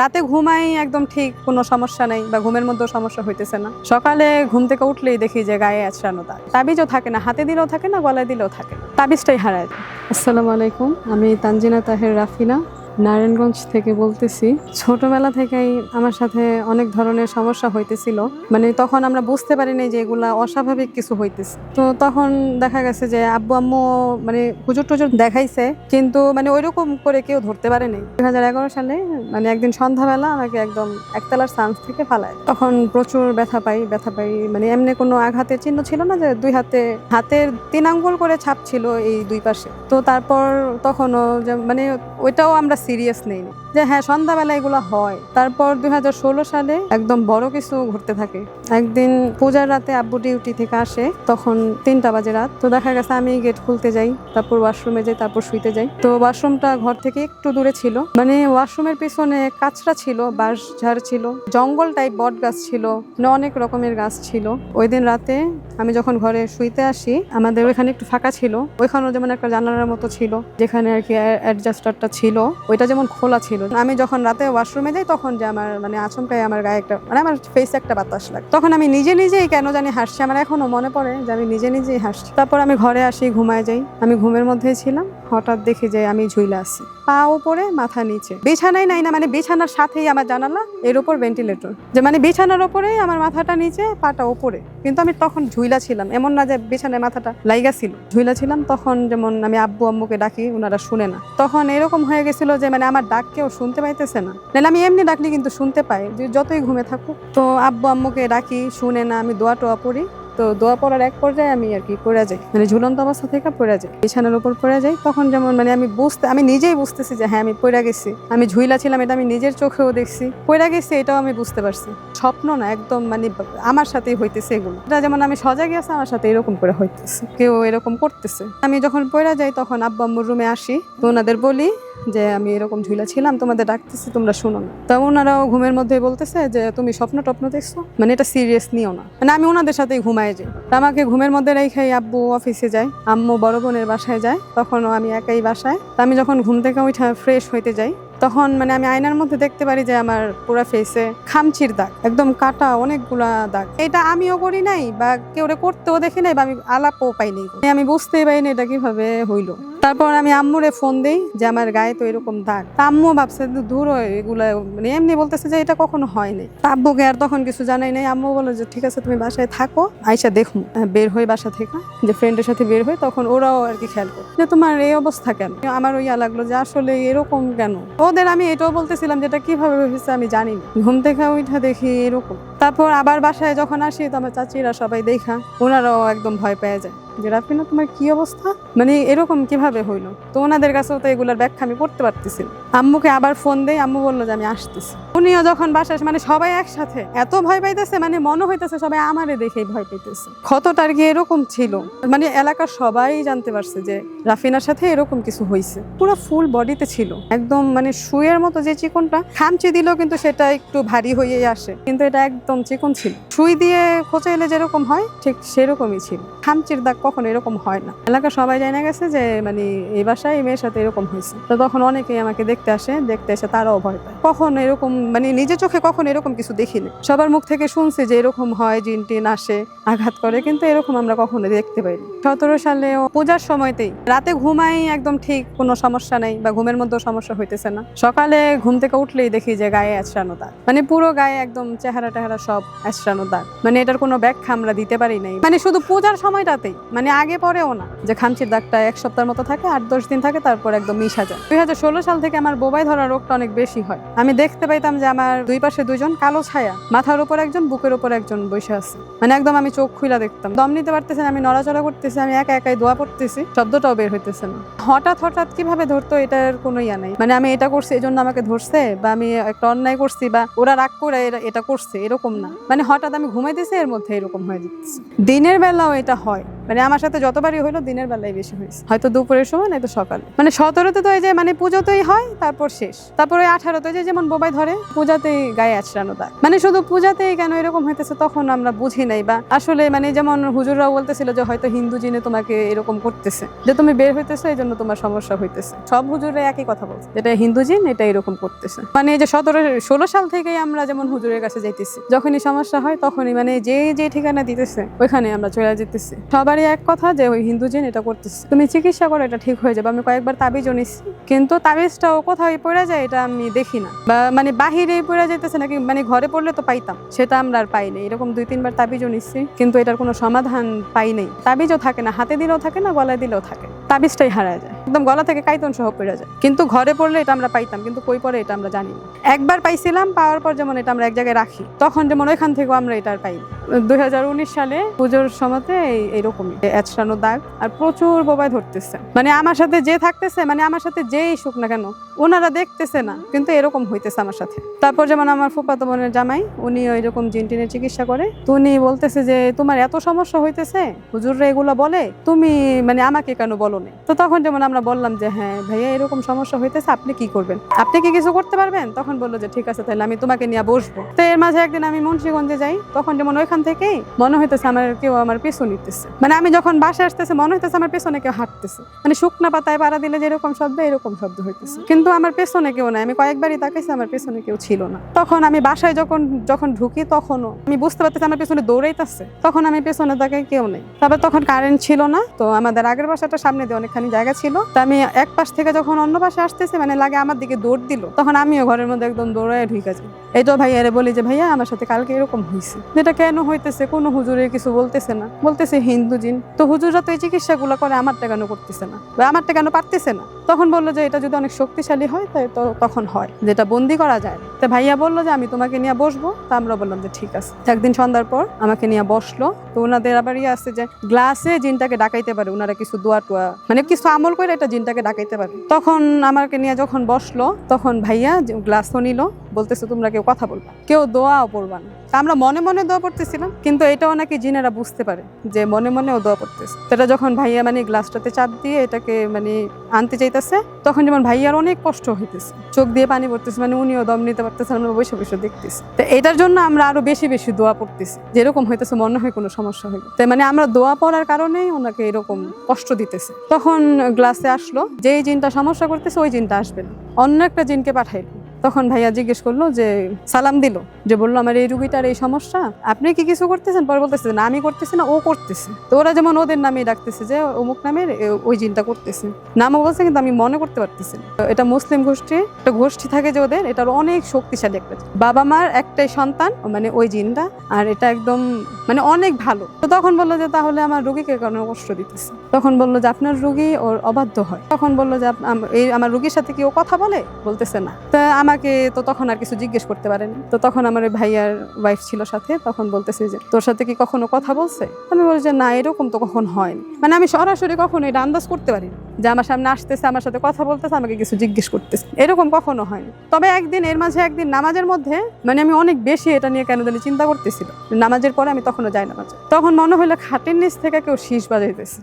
রাতে ঘুমাই একদম ঠিক, কোনো সমস্যা নেই বা ঘুমের মধ্যেও সমস্যা হইতেছে না। সকালে ঘুম থেকে উঠলেই দেখি যে গায়ে আছড়ানো দাগ। তাবিজও থাকে না, হাতে দিলেও থাকে না, গলায় দিলেও থাকে তাবিজটাই হারায় আসসালামু আলাইকুম, আমি তানজিনা তাহের রাফিনা। নারায়ণগঞ্জ থেকে বলতেছি, ছোটবেলা থেকেই আমার সাথে অনেক ধরনের সমস্যা হইতেছিল। মানে তখন আমরা বুঝতে পারিনি যে এগুলা অস্বাভাবিক কিছু হইতেছে। তো তখন দেখা গেছে যে আব্বু, আম্মু মানে হুজুর টুজুর দেখাইছে, কিন্তু মানে ওইরকম করে কেউ ধরতে পারেনি। দুই হাজার এগারো সালে মানে একদিন সন্ধ্যাবেলা আমাকে একদম একতলার সান্স থেকে ফালায়। তখন প্রচুর ব্যথা পাই ব্যথা পাই মানে এমনি কোনো আঘাতের চিহ্ন ছিল না যে দুই হাতে, হাতের তিন আঙ্গুল করে ছাপ ছিল এই দুই পাশে। তো তারপর তখনও যে মানে ওইটাও আমরা সিরিয়াস নেই যে হ্যাঁ সন্ধ্যাবেলা এগুলো হয়। তারপর দুই হাজার ষোলো সালে একদম বড় কিছু ঘুরতে থাকে। একদিন পূজার রাতে আব্বু ডিউটি থেকে আসে, তখন তিনটা বাজে রাত। তো দেখা গেছে আমি গেট খুলতে যাই, তারপর ওয়াশরুমে যাই, তারপর শুইতে যাই। তো ওয়াশরুমটা ঘর থেকে একটু দূরে ছিল। মানে ওয়াশরুমের পিছনে কাঁচরা ছিল, বাঁশ ঝাড় ছিল, জঙ্গল টাইপ বট গাছ ছিল মানে অনেক রকমের গাছ ছিল। ওই দিন রাতে আমি যখন ঘরে শুইতে আসি, আমাদের ওইখানে একটু ফাঁকা ছিল। ওইখানেও যেমন একটা জানালার মতো ছিল, যেখানে আর কি অ্যাডজাস্টারটা ছিল, ওইটা যেমন খোলা ছিল। আমি যখন রাতে ওয়াশরুমে যাই, তখন যে আমার মানে আচমকাই আমার গায়ে একটা মানে আমার ফেসে একটা বাতাস লাগে। তখন আমি নিজে নিজেই কেন জানি হাসছি, আমার এখনও মনে পড়ে যে আমি নিজে নিজেই হাসছি। তারপর আমি ঘরে আসি, ঘুমায় যাই। আমি ঘুমের মধ্যেই ছিলাম, হঠাৎ দেখি যে আমি ঝুইলা আছি। পা উপরে, মাথা নিচে। বিছানায় নাই না মানে বিছানার সাথেই আমার জানালা, এর উপর ভেন্টিলেটর যে মানে বিছানার ওপরেই আমার মাথাটা নিচে, পাটা উপরে। কিন্তু আমি তখন ঝুইলা ছিলাম, এমন না যে বিছানায় মাথাটা লাইগা ছিল। ঝুইলা ছিলাম, তখন যেমন আমি আব্বু, আম্মুকে ডাকি ওনারা শুনে না। তখন এরকম হয়ে গেছিল যে মানে আমার ডাক কেউ শুনতে পাইতেছে না। নাহলে আমি এমনি ডাকলে কিন্তু শুনতে পাই যতই ঘুমে থাকুক। তো আব্বু, আম্মুকে ডাকি, শুনে না, আমি দোয়া টোয়া পড়ি। তো দোয়া পড়ার এক পর্যায়ে আমি আর কি পড়ে যাই। মানে ঝুলন্ত অবস্থা থেকে পড়ে যাই, বিছানার উপর পড়ে যাই। তখন যেমন মানে আমি বুঝতে, আমি নিজেই বুঝতেছি যে হ্যাঁ আমি পড়ে গেছি। আমি ঝুইলা ছিলাম, এটা আমি নিজের চোখেও দেখছি। পড়ে গেছি, এটাও আমি বুঝতে পারছি। স্বপ্ন না, একদম মানে আমার সাথেই হইতেছে এগুলো। এটা যেমন আমি সজাগে আছে, আমার সাথে এরকম করে হইতেছে। কেউ এরকম করতেছে। আমি যখন পড়ে যাই, তখন আব্বা, আম্মুর রুমে আসি। তো ওনাদের বলি যে আমি এরকম ঝুলা ছিলাম, তোমাদের ডাকতেছি, তোমরা শুনো না। তা ওনারাও ঘুমের মধ্যে বলতেছে যে, তুমি স্বপ্ন টপ্ন দেখছ? মানে এটা সিরিয়াস নিও না। মানে আমি ওনাদের সাথেই ঘুমায় যাই। আমাকে ঘুমের মধ্যে রেখাই আব্বু অফিসে যায়, আম্মু বড় বোনের বাসায় যায়, তখনও আমি একাই বাসায়। তা আমি যখন ঘুম থেকে উঠা ফ্রেশ হইতে যাই, তখন মানে আমি আয়নার মধ্যে দেখতে পারি যে, আমার পুরো ফেসে খামচির দাগ, একদম কাটা অনেকগুলা দাগ। এটা আমিও করি নাই বা কেউ করতেও দেখি নাই বা আমি আলাপও পাইনি আমি বুঝতেই পারিনি এটা কীভাবে হইল। তারপর আমি আম্মুরে ফোন দিই যে, আমার গায়ে তো এরকম দাগ। আম্মু ভাবছে দূর হয় এগুলা। মানে এমনি বলতেছে যে, এটা কখনো হয়নি। আব্বুকে আর তখন কিছু জানাই নাই। আম্মু বলে যে, ঠিক আছে, তুমি বাসায় থাকো, আইসা দেখো বের হই বাসা থেকে, যে ফ্রেন্ডের সাথে বের হই, তখন ওরাও আর কি খেয়াল করে। যে, তোমার এই অবস্থা কেন? আমার ইয়া লাগল যে, আসলে এরকম কেন? ওদের আমি এটাও বলতেছিলাম যেটা কীভাবে হয়েছে আমি জানি। ঘুম থেকে উঠা দেখি এরকম। তারপর আবার বাসায় যখন আসি তো আমার চাচিরা সবাই দেখা, ওনারাও একদম ভয় পেয়ে যায়। যে, রাফিনা, তোমার কি অবস্থা? মানে এরকম কীভাবে হইল? তো ওনাদের কাছেও তো এগুলোর ব্যাখ্যা আমি করতে পারতেছি আম্মুকে আবার ফোন দেই, আম্মু বলল যে, আমি আসতেছি। উনিও যখন বাসায় মানে সবাই একসাথে, এত ভয় পাইতেছে মানে মনে হইতেছে সবাই আমারে দেখেই ভয় পাইতেছে। ক্ষতটা আর কি এরকম ছিল। মানে এলাকার সবাই জানতে পারছে যে রাফিনার সাথে এরকম কিছু হয়েছে পুরো ফুল বডিতে ছিল। একদম মানে শুয়ের মতো যে চিকনটা, খামচি দিলেও কিন্তু সেটা একটু ভারী হয়েই আসে। কিন্তু এটা একদম চিকন ছিল। সুই দিয়ে খোঁচাইলে যেরকম হয়, ঠিক সেরকমই ছিল। খামচির দাগ কখনো এরকম হয় না। এলাকা সবাই জানা গেছে যে মানে এই বাসায় এই মেয়ের সাথে এরকম হয়েছে তো তখন অনেকেই আমাকে দেখতে আসে, দেখতে এসে তারাও ভয় পায়। কখনো এরকম মানে নিজের চোখে কখনো এরকম কিছু দেখিনি। সবার মুখ থেকে শুনছি যে এরকম হয়, জিন টিন আসে, আঘাত করে, কিন্তু এরকম আমরা কখনো দেখতে পাইনি। সতেরো সালে পূজার সময়তেই রাতে ঘুমাই একদম ঠিক, কোনো সমস্যা নেই বা ঘুমের মধ্যেও সমস্যা হইতেছে না। সকালে ঘুম থেকে উঠলেই দেখি যে গায়ে আছড়ানো দাগ। মানে পুরো গায়ে একদম চেহারা টেহারা সব আছড়ানো দাগ। মানে এটার কোনো ব্যাখ্যা আমরা দিতে পারি নাই। মানে শুধু পূজার সময়টাতেই মানে আগে পরেও না। যে খামচির দাগটা এক সপ্তাহের মতো থাকে, আট দশ দিন থাকে, তারপর একদম মিশা যায়। দুই হাজার ষোলো সাল থেকে আমার বোবাই ধরা রোগটা অনেক বেশি হয়। আমি দেখতে পাইতাম যে আমার দুই পাশে দুইজন কালো ছায়া। মাথার উপর একজন বুকের উপর একজন বসে আছে। মানে একদম আমি চোখ খুলা দেখতাম। দম নিতে পারতেছি না, আমি নড়াচড়া করতেছি আমি একা একাই দোয়া পড়তেছি শব্দটাও বের হইতেছে না। হঠাৎ হঠাৎ কীভাবে ধরতো এটার কোনো ইয়া নাই। মানে আমি এটা করছি এই জন্য আমাকে ধরছে বা আমি একটা অন্যায় করছি বা ওরা রাগ করে এটা করছে এরকম না। মানে হঠাৎ আমি ঘুমাইতেছি এর মধ্যে এরকম হয়ে যাচ্ছে। দিনের বেলাও এটা হয়। মানে আমার সাথে যতবারই হলো দিনের বেলায় বেশি হয়েছে। হয়তো দুপুরের সময়, নয়তো সকালে। মানে সতেরোতে তো এই যে মানে পুজোতেই হয়, তারপর শেষ। তারপর আঠারোতে যে যেমন বোবাই ধরে, পূজাতেই গায়ে আছড়ানো দাগ। মানে শুধু পূজাতেই কেন এরকম হইতেছে তখন আমরা বুঝি নাই বা আসলে মানে যেমন হুজুররাও বলতেছিল যে হয়তো হিন্দু জিনে তোমাকে এরকম করতেছে, যে তুমি বের হইতেছো, এই জন্য তোমার সমস্যা হইতেছে। সব হুজুরে একই কথা বলছে, যেটা হিন্দু জিন, এটা এরকম করতেছে। মানে যে সতেরো, ষোলো সাল থেকেই আমরা যেমন হুজুরের কাছে যাইতেছি, যখনই সমস্যা হয় তখনই মানে যে যে ঠিকানা দিতেছে, ওইখানে আমরা চলে যেতেছি। সবারই এক কথা যে ওই হিন্দু জিন এটা করতেছে। তুমি চিকিৎসা করো, এটা ঠিক হয়ে যাবে। আমি কয়েকবার তাবিজও নিচ্ছি কিন্তু তাবিজটাও কোথাও পড়ে যায় এটা আমি দেখি না। বা মানে বাহিরে পড়ে যাইতেছে নাকি মানে ঘরে পড়লে তো পাইতাম। সেটা আমরা আর পাইনি এরকম দুই, তিনবার তাবিজও নিচ্ছি কিন্তু এটার কোনো সমাধান পাই নাই। তাবিজও থাকে না, হাতে দিলেও থাকে না, গলায় দিলেও থাকে। তাবিজটাই হারা যায়। একদম গলা থেকে কাইতন সহ পড়ে যায়। কিন্তু ঘরে পড়লে এটা আমরা পাইতাম, কিন্তু কই পরে এটা আমরা জানি না। একবার পাইছিলাম, পাওয়ার পর যেমন এটা আমরা এক জায়গায় রাখি, তখন যেমন ওইখান থেকেও আমরা এটা আর পাই দুই হাজার উনিশ সালে পুজোর সময়তে এইরকমই এচড়ানো দাগ আর প্রচুর ধরতেছে। মানে আমার সাথে যে থাকতেছে মানে আমার সাথে যেই না কেন, ওনারা দেখতেছে না, কিন্তু এরকম হইতেছে আমার সাথে। তারপর যেমন আমার ফুফাতো বোনের জামাই, উনি জিনটিনের চিকিৎসা করে, তো উনি বলতেছে যে, তোমার এত সমস্যা হইতেছে, হুজুররা এগুলো বলে, তুমি মানে আমাকে কেন বলো না তো তখন যেমন আমরা বললাম যে হ্যাঁ ভাইয়া, এরকম সমস্যা হইতেছে, আপনি কি করবেন? আপনি কি কিছু করতে পারবেন? তখন বলল যে, ঠিক আছে, তাহলে আমি তোমাকে নিয়ে বসবো। তো এর মাঝে একদিন আমি মুন্সিগঞ্জে যাই, তখন যেমন ওইখান থেকেই মনে হইতেছে আমার কেউ আমার পিছু নিতেছে। মানে আমি যখন বাসায় আসতেছে, মনে হইতেছে আমার পেছনে কেউ হাঁটতেছে। মানে শুকনা পাতায় পাড়া দিলে যেরকম শব্দ, এরকম শব্দ হইতেছে। কিন্তু আমার পেছনে কেউ নাই। আমি কয়েকবারই তাকাইছি, আমার পেছনে কেউ ছিল না। তখন আমি বাসায় যখন যখন ঢুকি তখনও, আমি বুঝতে পারতেছি আমার পেছনে দৌড়াইতেছে। তখন আমি পেছনে তাকাই কেউ নেই। তারপর তখন কারেন্ট ছিল না। তো আমাদের আগের বাসাটা সামনে দিয়ে অনেকখানি জায়গা ছিল। তো আমি এক পাশ থেকে যখন অন্য পাশে আসতেছি মানে লাগে আমার দিকে দৌড় দিল। তখন আমিও ঘরের মধ্যে একদম দৌড়ায় ঢুকে যাই। এই তো ভাইয়ারে বলি যে, ভাইয়া, আমার সাথে কালকে এরকম হয়েছে যেটা কেন হইতেছে, কোনো হুজুরে কিছু বলতেছে না। বলতেছে হিন্দু জিন। তো হুজুররা তো এই চিকিৎসাগুলো করে, আমারটা কেন করতেছে না? বা আমারটা কেন পারতেছে না? তখন বলল যে, এটা যদি অনেক শক্তিশালী হয়, তাই তো তখন হয়। যেটা বন্দি করা যায়। তো ভাইয়া বলল যে, আমি তোমাকে নিয়ে বসবো। তা আমরা বললাম যে, ঠিক আছে। একদিন সন্ধ্যার পর আমাকে নিয়ে বসল। তো ওনাদের আবার ইয়ে আছে যে, গ্লাসে জিনটাকে ডাকাইতে পারে। ওনারা কিছু দোয়া টোয়া মানে কিছু আমল করে এটা জিনটাকে ডাকাইতে পারে। তখন আমাকে নিয়ে যখন বসল, তখন ভাইয়া গ্লাসও নিল। বলতেছে, তোমরা কেউ কথা বলবা কেউ দোয়াও পড়বা না। তা আমরা মনে মনে দোয়া পড়তেছিলাম, কিন্তু এটাও নাকি জিনেরা বুঝতে পারে যে মনে মনেও দোয়া পড়তেছে। এটা যখন ভাইয়া মানে গ্লাসটাতে চাপ দিয়ে এটাকে মানে আনতে চাইতেছে, তখন যেমন ভাইয়ার অনেক কষ্ট হইতেছে। চোখ দিয়ে পানি পড়তেছে মানে উনিও দম নিতে পারতেছে আমরা বসে বসে দেখতেছি। তো এটার জন্য আমরা আরও বেশি বেশি দোয়া পড়তেছি। যেরকম হইতেছে মনে হয় কোনো সমস্যা হইল। তাই মানে আমরা দোয়া পড়ার কারণেই ওনাকে এরকম কষ্ট দিতেছে। তখন গ্লাসে আসলো, যেই জিনটা সমস্যা করতেছে, ওই জিনটা আসবে না। অন্য একটা জিনকে পাঠাইলো। তখন ভাইয়া জিজ্ঞেস করল যে, সালাম দিল। যে বলল, আমার এই রুগীটার এই সমস্যা। আপনি কি কিছু করতেছেন? পরে বলতেছে, না, আমি করতেছি না, ও করতেছে। তো ওরা যেমন ওদের নামে ডাকতেছে যে, অমুক নামের ওই জিনটা করতেছে। নামও বলছে, কিন্তু আমি মনে করতে পারতেছি এটা মুসলিম গোষ্ঠী, একটা গোষ্ঠী থাকে যে ওদের, এটার অনেক শক্তিশালী একটা বাবা মার একটাই সন্তান মানে ওই জিনটা, আর এটা একদম মানে অনেক ভালো। তো তখন বলল যে, তাহলে আমার রুগীকে কেন কষ্ট দিতেছে? তখন বলল যে, আপনার রুগী ওর অবাধ্য হয়। তখন বলল যে এই আমার রুগীর সাথে কি ও কথা বলে? বলতেছে, না। তা আমাকে তো তখন আর কিছু জিজ্ঞেস করতে পারেনি। তো তখন আমার ভাইয়ার ওয়াইফ ছিল সাথে, তখন বলতেছে যে, তোর সাথে কি কখনো কথা বলছে? আমি বলছি যে, না, এরকম তো কখন হয়নি। মানে আমি সরাসরি কখনো এটা আন্দাজ করতে পারি না যে আমার সামনে আসতেছে, আমার সাথে কথা বলতেছে, আমাকে কিছু জিজ্ঞেস করতেছে। এরকম কখনো হয়নি। তবে একদিন, এর মাঝে একদিন নামাজের মধ্যে মানে আমি অনেক বেশি এটা নিয়ে কেন জানি চিন্তা করতেছিল। নামাজের পরে আমি তখনও যাই নামাজ তখন মনে হলো খাটের নিচ থেকে কেউ শীষ বাজাইতেছে।